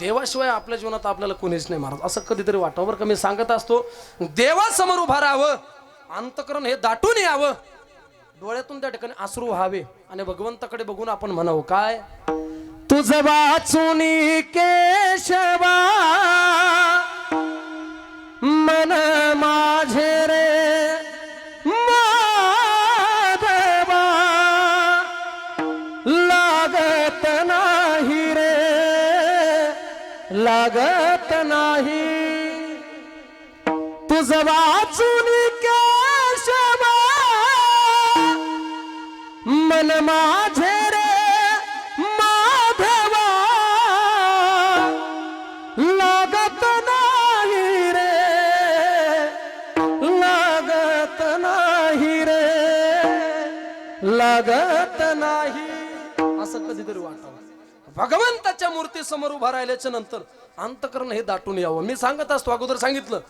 देवाशिवाय आपल्या जीवनात आपल्याला कोणीच नाही महाराज असं कधीतरी वाटावं बरं का. मी सांगत असतो देवासमोर उभा राहावं अंतकरण हे दाटून यावं. डोळ्यातून त्या ठिकाणी आसरू व्हावे आणि भगवंताकडे बघून आपण म्हणावं काय? तुझ वाचून केशवा मन माझे रे लागत नाही. तुझ वाचून केशवा. मन माझे रे माधवा. लागत नाही रे. लागत नाही रे. लागत नाही. असं कधीतरी वाटावं. भगवंताच्या मूर्ती समोर उभा राहिल्याच्या नंतर अंतकरण हे दाटून यावं. मी सांगत असतो अगोदर सांगितलं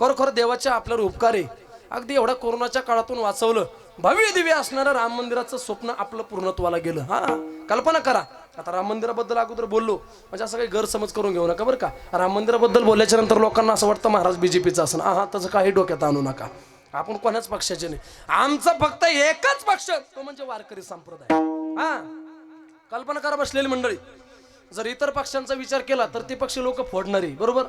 खरोखर देवाच्या आपल्यावर उपकार आहे. अगदी एवढ्या कोरोनाच्या काळातून वाचवलं भव्य दिव्य असणारं राम मंदिराचं स्वप्न आपलं पूर्णत्वाला गेलं. हा कल्पना करा. आता राम मंदिराबद्दल अगोदर बोललो म्हणजे असं काही गैरसमज करून घेऊ नका बरं का. राम मंदिराबद्दल बोलल्याच्या नंतर लोकांना असं वाटतं महाराज बीजेपीचं असं हा तसं काही डोक्यात आणू नका. आपण कोणाच पक्षाचे नाही. आमचा फक्त एकच पक्ष तो म्हणजे वारकरी संप्रदाय. हा. कल्पना करा बसलेली मंडळी. जर इतर पक्षांचा विचार केला तर ते पक्ष लोक फोडणारे बरोबर?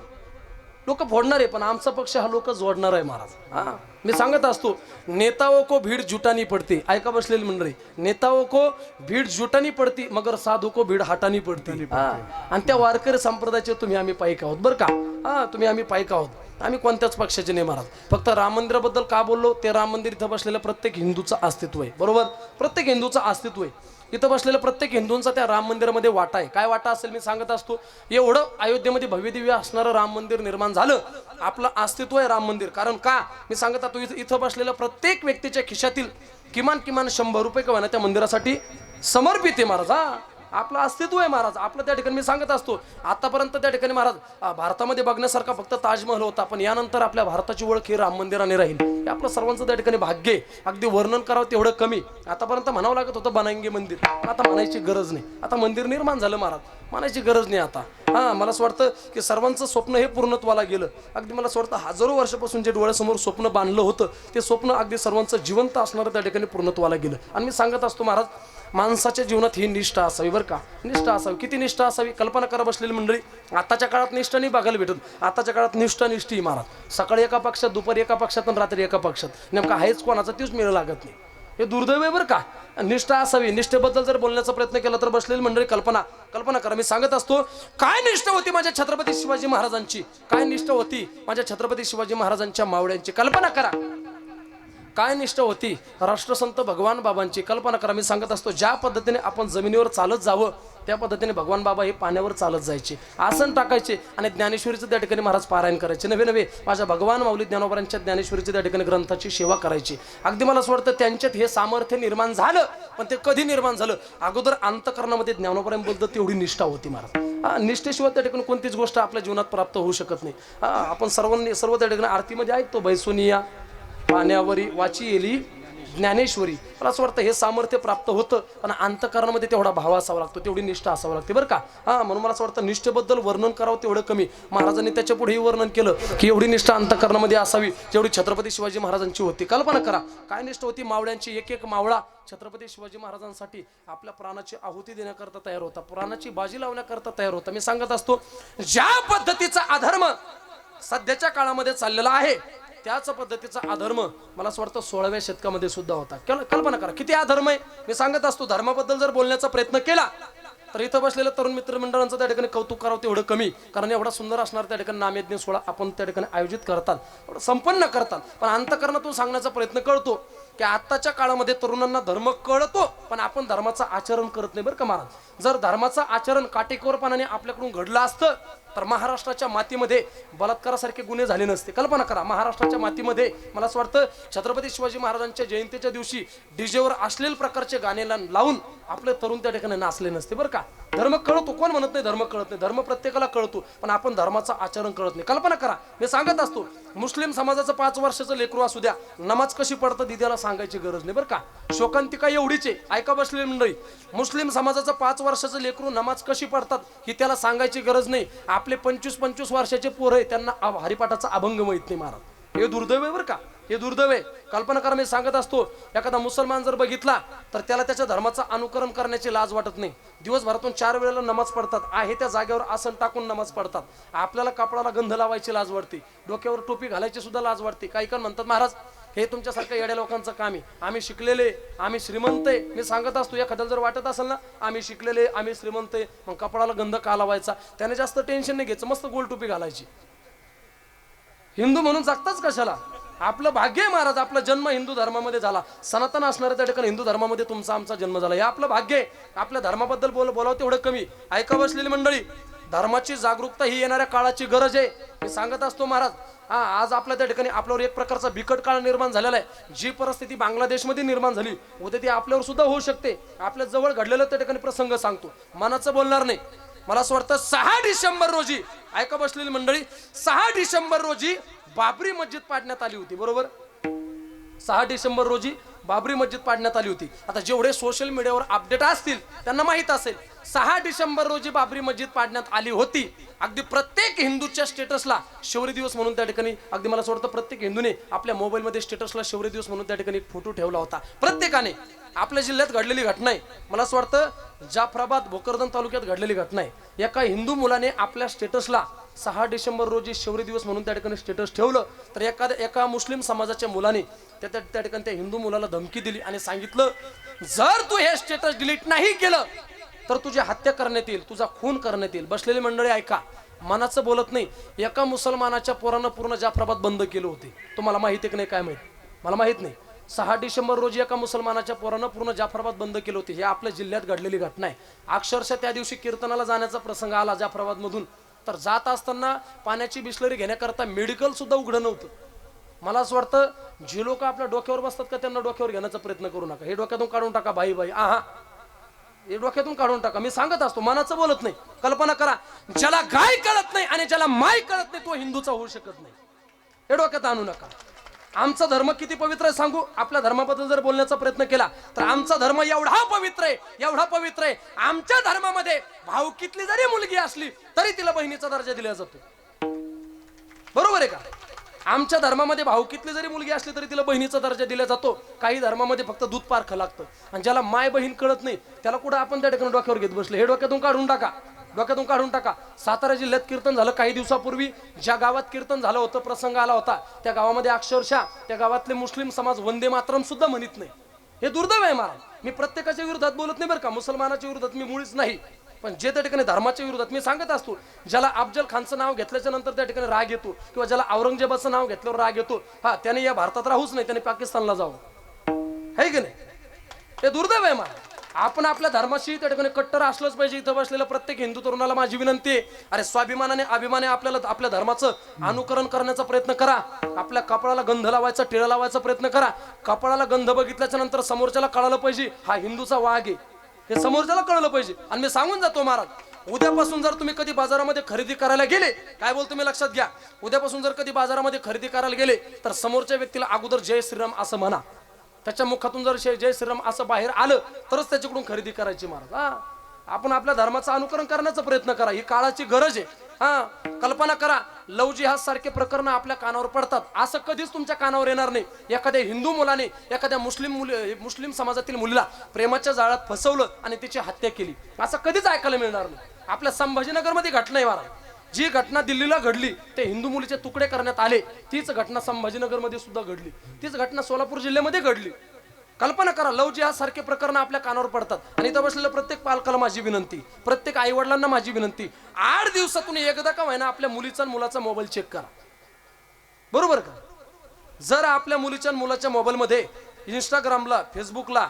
लोक फोडणार आहे पण आमचा पक्ष हा लोक जोडणार आहे महाराज. हा? मी सांगत असतो नेताओं को भीड़ जुटानी पडते. ऐका बसलेली मंडळी नेताओं को भीड़ जुटानी पडती मगर साधू को भीड़ हटानी पडती. आणि त्या वारकरी संप्रदायाचे तुम्ही आम्ही पाईक आहोत बरं का? हा तुम्ही आम्ही पाईक आहोत. आम्ही कोणत्याच पक्षाचे नाही महाराज. फक्त राम मंदिराबद्दल का बोललो? ते राम मंदिर इथं बसलेल्या प्रत्येक हिंदूचं अस्तित्व आहे बरोबर? प्रत्येक हिंदूचं अस्तित्व आहे. इथं बसलेल्या प्रत्येक हिंदूंचा त्या राम मंदिरामध्ये वाटा आहे. काय वाटा असेल मी सांगत असतो. एवढं अयोध्येमध्ये भव्यदिव्य असणारं राम मंदिर निर्माण झालं. आपलं अस्तित्व आहे राम मंदिर. कारण का? मी सांगत असतो इथं इथं बसलेल्या प्रत्येक व्यक्तीच्या खिशातील किमान किमान शंभर रुपये किंवा त्या मंदिरासाठी समर्पित आहे महाराज हा. आपलं अस्तित्व आहे महाराज. आपलं त्या ठिकाणी मी सांगत असतो. आतापर्यंत त्या ठिकाणी महाराज भारतामध्ये बघण्यासारखा फक्त ताजमहल होता पण यानंतर आपल्या भारताची ओळख ही राम मंदिराने राहील. हे आपलं सर्वांचं त्या ठिकाणी भाग्य आहे. अगदी वर्णन करावं तेवढं कमी. आतापर्यंत म्हणावं लागत होतं बनांगी मंदिर. पण आता म्हणायची गरज नाही. आता मंदिर निर्माण झालं महाराज. म्हणायची गरज नाही आता. हा मला असं वाटतं की सर्वांचं स्वप्न हे पूर्णत्वाला गेलं. अगदी मला असं वाटतं हजारो वर्षापासून जे डोळ्यासमोर स्वप्न बांधलं होतं ते स्वप्न अगदी सर्वांचं जिवंत असणारं त्या ठिकाणी पूर्णत्वाला गेलं. आणि मी सांगत असतो महाराज माणसाच्या जीवनात ही निष्ठा असावी बरं का. निष्ठा असावी. किती निष्ठा असावी? कल्पना करा बसलेली मंडळी. आताच्या काळात निष्ठा नाही बघायला भेटत आताच्या काळात निष्ठा निष्ठी महाराज सकाळी एका पक्षात दुपारी एका पक्षात आणि रात्री एका पक्षात. नेमका आहेच कोणाचा तीच मिळ लागत नाही. हे दुर्दैव आहे बरं का. निष्ठा असावी. निष्ठेबद्दल जर बोलण्याचा प्रयत्न केला तर बसलेली मंडळी कल्पना कल्पना करा. मी सांगत असतो काय निष्ठा होती माझ्या छत्रपती शिवाजी महाराजांची? काय निष्ठा होती माझ्या छत्रपती शिवाजी महाराजांच्या मावळ्यांची? कल्पना करा. काय निष्ठा होती? राष्ट्रसंत भगवान बाबांची कल्पना करा. मी सांगत असतो ज्या पद्धतीने आपण जमिनीवर चालत जावं त्या पद्धतीने भगवान बाबा हे पाण्यावर चालत जायचे. आसन टाकायचे आणि ज्ञानेश्वरीचं त्या ठिकाणी महाराज पारायण करायचे. नवे नवे माझ्या भगवान माऊली ज्ञानोबरांच्या ज्ञानेश्वरीची त्या ठिकाणी ग्रंथाची सेवा करायची. अगदी मला असं वाटतं त्यांच्यात हे सामर्थ्य निर्माण झालं पण ते कधी निर्माण झालं? अगोदर अंतकरणामध्ये ज्ञानोबरांबद्दल तेवढी निष्ठा होती महाराज. हा निष्ठेशिवाय त्या ठिकाणी कोणतीच गोष्ट आपल्या जीवनात प्राप्त होऊ शकत नाही. हा आपण सर्वांनी सर्व त्या ठिकाणी आरतीमध्ये ऐकतो बैसोनिया. पाण्यावरी वाची येली. ज्ञानेश्वरी. मला असं वाटतं हे सामर्थ्य प्राप्त होतं. पण अंतकरणामध्ये तेवढा भाव असावा लागतो. तेवढी निष्ठा असावं लागते. बरं का? हा म्हणून मला असं वाटतं निष्ठेबद्दल वर्णन करावं तेवढं कमी. महाराजांनी त्याच्या पुढेही वर्णन केलं की एवढी निष्ठा अंतकरणामध्ये असावी. जेवढी छत्रपती शिवाजी महाराजांची होती. कल्पना करा. काय निष्ठा होती? मावळ्यांची एक एक मावळा छत्रपती शिवाजी महाराजांसाठी आपल्या प्राणाची आहुती देण्याकरता तयार होता. प्राणाची बाजी लावण्याकरता तयार होता. मी सांगत असतो ज्या पद्धतीचा अधर्म सध्याच्या काळामध्ये चाललेला आहे त्याच पद्धतीचा अधर्म मला असं वाटतं सोळाव्या शतकामध्ये सुद्धा होता. कल्पना करा किती अधर्म आहे? मी सांगत असतो धर्माबद्दल जर बोलण्याचा प्रयत्न केला तर इथं बसलेल्या तरुण मित्रमंडळांचं त्या ठिकाणी कौतुक करावं तेवढं कमी. कारण एवढा सुंदर असणार त्या ठिकाणी नामयज्ञ सोहळा आपण त्या ठिकाणी आयोजित करतात. संपन्न करतात. पण अंतकरणातून सांगण्याचा प्रयत्न करतो. की आत्ताच्या काळामध्ये तरुणांना धर्म कळतो पण आपण धर्माचं आचरण करत नाही बरं का महाराज. जर धर्माचं आचरण काटेकोरपणाने आपल्याकडून घडलं असतं तर महाराष्ट्राच्या मातीमध्ये बलात्कारासारखे गुन्हे झाले नसते. कल्पना करा महाराष्ट्राच्या मातीमध्ये मला असं वाटतं छत्रपती शिवाजी महाराजांच्या जयंतीच्या दिवशी डीजेवर अश्लील प्रकारचे गाणे लावून आपले तरुण त्या ठिकाणी नाचले नसते बरं का. का धर्म कळतो कोण म्हणत नाही धर्म कळत नाही. धर्म प्रत्येकाला कळतो पण आपण धर्माचं आचरण कळत नाही. कल्पना करा मी सांगत असतो मुस्लिम समाजाचं पाच वर्षाचं लेकरू असू द्या नमाज कशी पडतं दिद्याला सांगायची गरज नाही बरं का? शोकांतिका एवढीच आहे. ऐका बसलेली मंडळी. मुस्लिम समाजाचं पाच वर्षाचं लेकरू नमाज कशी पडतात ही त्याला सांगायची गरज नाही. आपले पंचवीस पंचवीस वर्षाचे पोरं आहे त्यांना हरिपाठाचा अभंग माहीत नाही महाराज. हे दुर्दैव आहे बरं का? हे दुर्दैव आहे. कल्पना करा मी सांगत असतो एखादा मुसलमान जर बघितला तर त्याला त्याच्या धर्माचं अनुकरण करण्याची लाज वाटत नाही. दिवसभरातून चार वेळेला नमाज पडतात आहे त्या जागेवर आसन टाकून नमाज पडतात आपल्याला कपडाला गंध लावायची लाज वाटते. डोक्यावर टोपी घालायची सुद्धा लाज वाटते. काही पण म्हणतात महाराज हे तुमच्यासारख्या येड्या लोकांचं काम आहे. आम्ही शिकलेले आम्ही श्रीमंत आहे. मी सांगत असतो एखाद्याला जर वाटत असेल ना आम्ही शिकलेले आम्ही श्रीमंत आहे. मग कपडाला गंध का लावायचा? त्याने जास्त टेन्शन नाही घ्यायचं मस्त गोल टोपी घालायची. हिंदू म्हणून जगताच कशाला? आपलं भाग्य आहे महाराज आपला जन्म हिंदू धर्मामध्ये झाला. सनातन असणाऱ्या त्या ठिकाणी हिंदू धर्मामध्ये तुमचा आमचा जन्म झाला. हे आपलं भाग्य आहे. आपल्या धर्माबद्दल बोल बोलावं तेवढं कमी. ऐका बसलेली मंडळी धर्माची जागरूकता ही येणाऱ्या काळाची गरज आहे. मी सांगत असतो महाराज हा आज आपल्या त्या ठिकाणी आपल्यावर एक प्रकारचा बिकट काळ निर्माण झालेला आहे. जी परिस्थिती बांगलादेशमध्ये निर्माण झाली उद्या ती आपल्यावर सुद्धा होऊ शकते. आपल्या जवळ घडलेलं त्या ठिकाणी प्रसंग सांगतो. मनाचं बोलणार नाही. मला असं वाटतं सहा डिसेंबर रोजी ऐका बसलेली मंडळी सहा डिसेंबर रोजी बाबरी मस्जिद पाडण्यात आली होती बरोबर? सहा डिसेंबर रोजी बाबरी मस्जिद पाडण्यात आली होती. आता जेवढे सोशल मीडियावर अपडेट असतील त्यांना माहीत असेल सहा डिसेंबर रोजी बाबरी मस्जिद पाडण्यात आली होती. अगदी प्रत्येक हिंदूच्या स्टेटसला शौर्य दिवस म्हणून त्या ठिकाणी अगदी मला असं वाटतं प्रत्येक हिंदूने आपल्या मोबाईलमध्ये स्टेटसला शौर्य दिवस म्हणून त्या ठिकाणी फोटो ठेवला होता. प्रत्येकाने आपल्या जिल्ह्यात घडलेली घटना आहे मला असं वाटतं जाफराबाद भोकरदन तालुक्यात घडलेली घटना आहे एका हिंदू मुलाने आपल्या स्टेटसला सहा डिसेंबर रोजी शौर्य दिवस म्हणून त्या ठिकाणी स्टेटस ठेवलं तर एखाद्या एका मुस्लिम समाजाच्या मुलाने त्या त्या ठिकाणी त्या हिंदू मुलाला धमकी दिली आणि सांगितलं जर तू हे स्टेटस डिलीट नाही केलं तर तुझी हत्या करण्यात येईल तुझा खून करण्यात येईल. बसलेली मंडळी ऐका मनाचं बोलत नाही. एका मुसलमानाच्या पोरानं पूर्ण जाफराबाद बंद केलं होते. तुम्हाला माहिती आहे की नाही काय माहीत? मला माहीत नाही. सहा डिसेंबर रोजी एका मुसलमानाच्या पोरानं पूर्ण जाफराबाद बंद केली होती. हे आपल्या जिल्ह्यात घडलेली घटना आहे. अक्षरशः त्या दिवशी कीर्तनाला जाण्याचा प्रसंग आला जाफराबाद मधून तर जात असताना पाण्याची बिस्लरी घेण्याकरता मेडिकल सुद्धा उघडं नव्हतं. मला असं वाटतं जे लोक आपल्या डोक्यावर बसतात का त्यांना डोक्यावर घेण्याचा प्रयत्न करू नका. हे डोक्यातून काढून टाका बाई बाई. आहा. हे डोक्यातून काढून टाका. मी सांगत असतो मनाचं बोलत नाही. कल्पना करा ज्याला गाय कळत नाही आणि ज्याला माय कळत नाही तो हिंदूचा होऊ शकत नाही. हे डोक्यात आणू नका. आमचा धर्म किती पवित्र आहे सांगू? आपल्या धर्माबद्दल जर बोलण्याचा प्रयत्न केला तर आमचा धर्म एवढा पवित्र आहे एवढा पवित्र आहे. आमच्या धर्मामध्ये भाऊकीतली जरी मुलगी असली तरी तिला बहिणीचा दर्जा दिला जातो. बरोबर आहे का? आमच्या धर्मामध्ये भाऊकीतली जरी मुलगी असली तरी तिला बहिणीचा दर्जा दिला जातो. काही धर्मामध्ये फक्त दूध पारखं लागतं. आणि ज्याला माय बहीण कळत नाही त्याला कुठं आपण त्या ठिकाणी डोक्यावर घेत बसले? हे डोक्यातून काढून टाका. डोक्यातून काढून टाका. सातारा जिल्ह्यात कीर्तन झालं काही दिवसापूर्वी. ज्या गावात कीर्तन झालं होतं प्रसंग आला होता त्या गावामध्ये अक्षरशः त्या गावातले मुस्लिम समाज वंदे मातरम सुद्धा म्हणत नाही. हे दुर्दैव आहे महाराज. मी प्रत्येकाच्या विरोधात बोलत नाही बरं का. मुसलमानाच्या विरोधात मी मुळीच नाही. पण जे त्या ठिकाणी धर्माच्या विरोधात मी सांगत असतो ज्याला अफजल खानचं नाव घेतल्याच्या नंतर त्या ठिकाणी राग येतो किंवा ज्याला औरंगजेबाचं नाव घेतल्यावर राग येतो हा त्याने या भारतात राहूच नाही त्याने पाकिस्तानला जावं. है की नाही? हे दुर्दैव आहे महाराज. आपण आपल्या धर्माशी त्या ठिकाणी कट्टर असलंच पाहिजे. इथं बसलेल्या प्रत्येक हिंदू तरुणाला माझी विनंती आहे. अरे स्वाभिमानाने अभिमाने आपल्याला आपल्या धर्माचं अनुकरण करण्याचा प्रयत्न करा. आपल्या कपाळाला गंध लावायचा टिळा लावायचा प्रयत्न करा. कपाळाला गंध बघितल्याच्या नंतर समोरच्याला कळालं पाहिजे हा हिंदूचा वाघ आहे. हे समोरच्याला कळलं पाहिजे. आणि मी सांगून जातो महाराज उद्यापासून जर तुम्ही कधी बाजारामध्ये खरेदी करायला गेले काय बोल तुम्ही लक्षात घ्या. उद्यापासून जर कधी बाजारामध्ये खरेदी करायला गेले तर समोरच्या व्यक्तीला अगोदर जय श्रीराम असं म्हणा. त्याच्या मुखातून जर जय श्रीराम असं बाहेर आलं तरच त्याच्याकडून खरेदी करायची महाराज. हा. आपण आपल्या धर्माचं अनुकरण करण्याचा प्रयत्न करा. ही काळाची गरज आहे. हा. कल्पना करा लव जिहाद सारखे प्रकरण आपल्या कानावर पडतात. असं कधीच तुमच्या कानावर येणार नाही. एखाद्या हिंदू मुलाने एखाद्या मुस्लिम मुली मुस्लिम समाजातील मुलीला प्रेमाच्या जाळ्यात फसवलं आणि तिची हत्या केली. असं कधीच ऐकायला मिळणार नाही. आपल्या संभाजीनगरमध्ये घटना आहे महाराज. जी घटना दिल्लीला घडली ते हिंदू मुलीचे तुकडे करण्यात आले तीच घटना संभाजीनगरमध्ये सुद्धा घडली. तीच घटना सोलापूर जिल्ह्यामध्ये घडली. कल्पना करा लव जिहाद सारखे प्रकरण आपल्या कानावर पडतात. आणि इथं बसलेल्या प्रत्येक पालकाला माझी विनंती प्रत्येक आई वडिलांना माझी विनंती आठ दिवसातून एकदा का व्हायना आपल्या मुलीचा मुलाचा मोबाईल चेक करा. बरोबर का? जर आपल्या मुलीच्या मुलाच्या मोबाईलमध्ये इंस्टाग्रामला फेसबुकला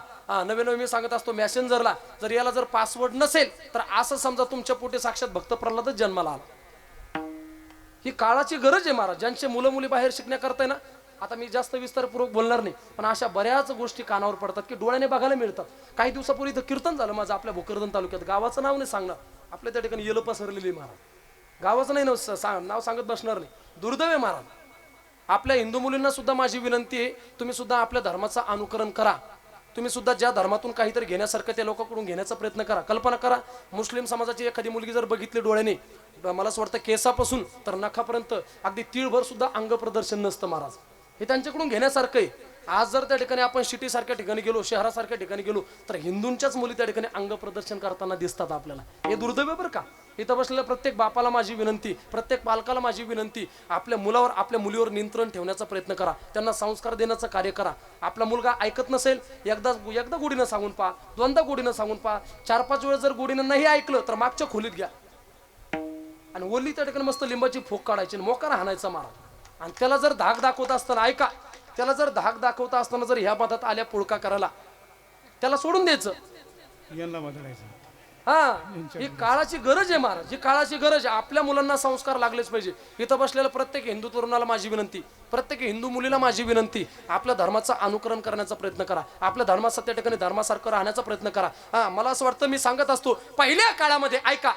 नवे नवे मी सांगत असतो मॅसेंजरला जर याला जर पासवर्ड नसेल तर असं समजा तुमच्या पोटी साक्षात भक्त प्रल्हादच जन्माला आला. ही काळाची गरज आहे महाराज. ज्यांचे मुलं मुली बाहेर शिकण्याकरता ना आता मी जास्त विस्तारपूर्वक बोलणार नाही पण अशा बऱ्याच गोष्टी कानावर पडतात की डोळ्याने बघायला मिळतात. काही दिवसापूर्वी इथं कीर्तन झालं माझं आपल्या भोकरदन तालुक्यात. गावाचं नाव नाही सांगणार. आपल्या त्या ठिकाणी येलं पसरलेली महाराज. गावाचं नाही नाव सांग नाव सांगत बसणार नाही. दुर्दैव आहे महाराज. आपल्या हिंदू मुलींना सुद्धा माझी विनंती आहे तुम्ही सुद्धा आपल्या धर्माचं अनुकरण करा. तुम्ही सुद्धा ज्या धर्मातून काहीतरी घेण्यासारखं त्या लोकांकडून घेण्याचा प्रयत्न करा. कल्पना करा मुस्लिम समाजाची एखादी मुलगी जर बघितली डोळ्याने मला असं वाटतं केसापासून तर नखापर्यंत अगदी तीळभर सुद्धा अंग प्रदर्शन नसतं महाराज. हे त्यांच्याकडून घेण्यासारखं आहे. आज जर त्या ठिकाणी आपण सिटीसारख्या ठिकाणी गेलो शहरासारख्या ठिकाणी गेलो तर हिंदूंच्याच मुली त्या ठिकाणी अंग प्रदर्शन करताना दिसतात आपल्याला. हे दुर्दैव बरं का? इथं बसलेल्या प्रत्येक बापाला माझी विनंती प्रत्येक पालकाला माझी विनंती आपल्या मुलावर आपल्या मुलीवर नियंत्रण ठेवण्याचा प्रयत्न करा. त्यांना संस्कार देण्याचं कार्य करा. आपला मुलगा ऐकत नसेल एकदा एकदा गोडीनं सांगून पहा दोनदा गोडीनं सांगून पहा चार पाच वेळा जर गोडीनं नाही ऐकलं तर मागच्या खोलीत घ्या. आणि ओली त्या ठिकाणी मस्त लिंबाची फोक काढायची आणि मोकार हाणायचा मारा. आणि त्याला जर धाक दाखवत असताना ऐका त्याला जर धाक दाखवता असताना जर ह्या पदात आल्या पुळका करायला त्याला सोडून द्यायचं. यांना बदलायचं. हा ही काळाची गरज आहे महाराज ही काळाची गरज आहे. आपल्या मुलांना संस्कार लागलेच पाहिजे. इथं बसलेल्या प्रत्येक हिंदू तरुणाला माझी विनंती प्रत्येक हिंदू मुलीला माझी विनंती आपल्या धर्माचं अनुकरण करण्याचा प्रयत्न करा. आपल्या धर्माचं त्या ठिकाणी धर्मासारखं राहण्याचा प्रयत्न करा. हा मला असं वाटतं मी सांगत असतो पहिल्या काळामध्ये ऐका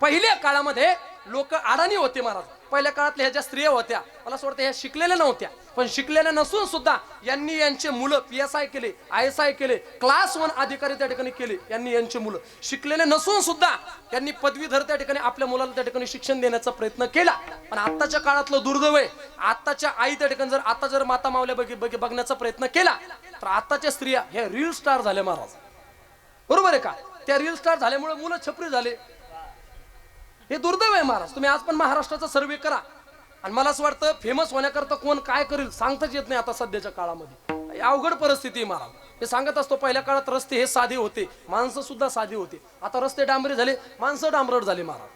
पहिल्या काळामध्ये लोक अडाणी होते महाराज. पहिल्या काळातल्या ह्या ज्या स्त्रिया होत्या मला असं वाटतं ह्या शिकलेल्या नव्हत्या. पण शिकलेल्या नसून सुद्धा यांनी यांचे मुलं पी एस आय केले आय एस आय केले क्लास वन अधिकारी त्या ठिकाणी केले यांनी यांचे मुलं. शिकलेले नसून सुद्धा यांनी पदवीधर त्या ठिकाणी आपल्या मुलाला त्या ठिकाणी शिक्षण देण्याचा प्रयत्न केला. पण आत्ताच्या काळातलं दुर्दैव आहे आत्ताच्या आई त्या ठिकाणी जर आता जर माता मावल्या बघ बघण्याचा प्रयत्न केला तर आत्ताच्या स्त्रिया ह्या रील स्टार झाल्या महाराज. बरोबर आहे का? त्या रील स्टार झाल्यामुळे मुलं छपरी झाले हे दुर्दैव आहे महाराज. तुम्ही आज पण महाराष्ट्राचा सर्वे करा. आणि मला असं वाटतं फेमस होण्याकरता कोण काय करेल सांगताच येत नाही आता सध्याच्या काळामध्ये. अवघड परिस्थिती आहे महाराज. हे सांगत असतो पहिल्या काळात रस्ते हे साधे होते. माणसं सुद्धा साधे होते. आता रस्ते डांबरे झाले माणसं डांबरट झाले महाराज.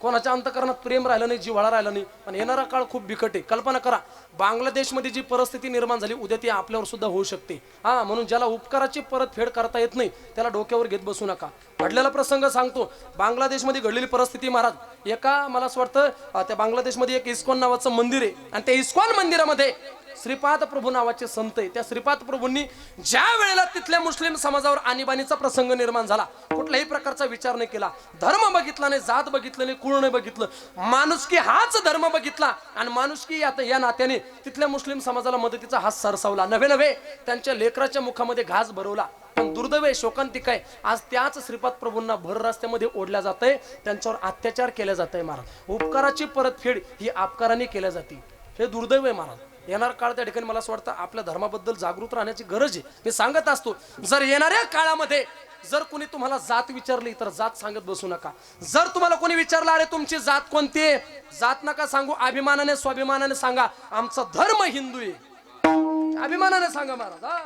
कोणाच्या अंतकरणात प्रेम राहिलं नाही जिव्हाळा राहिला नाही पण येणारा काळ खूप बिकट आहे. कल्पना करा बांगलादेशमध्ये जी परिस्थिती निर्माण झाली उद्या ती आपल्यावर सुद्धा होऊ शकते. हा म्हणून ज्याला उपकाराची परतफेड करता येत नाही त्याला डोक्यावर घेत बसू नका. घडलेला प्रसंग सांगतो बांगलादेशमध्ये घडलेली परिस्थिती महाराज एका मला असं वाटतं त्या बांगलादेशमध्ये एक इस्कॉन नावाचं मंदिर आहे आणि त्या इस्कॉन मंदिरामध्ये श्रीपाद प्रभू नावाचे संत आहे. त्या श्रीपाद प्रभूंनी ज्या वेळेला तिथल्या मुस्लिम समाजावर आणीबाणीचा प्रसंग निर्माण झाला कुठल्याही प्रकारचा विचार नाही केला धर्म बघितला नाही जात बघितलं नाही कुळ नाही बघितलं माणुसकी हाच धर्म बघितला आणि माणुसकी या या नात्याने तिथल्या मुस्लिम समाजाला मदतीचा हात सरसावला. नव्हे नव्हे त्यांच्या लेकराच्या मुखामध्ये घास भरवला. पण दुर्दैव आहे शोकांतिक आहे आज त्याच श्रीपाद प्रभूंना भर रस्त्यामध्ये ओढल्या जात आहे त्यांच्यावर अत्याचार केला जात आहे महाराज. उपकाराची परतफेड ही अपकाराने केल्या जाते. हे दुर्दैव आहे महाराज. येणार काळ त्या ठिकाणी मला असं वाटतं आपल्या धर्माबद्दल जागृत राहण्याची गरज आहे. मी सांगत असतो जर येणाऱ्या काळामध्ये जर कोणी तुम्हाला जात विचारली तर जात सांगत बसू नका. जर तुम्हाला कोणी विचारलं अरे तुमची जात कोणती आहे? जात नका सांगू अभिमानाने स्वाभिमानाने सांगा आमचा धर्म हिंदू आहे. अभिमानाने सांगा महाराज हा.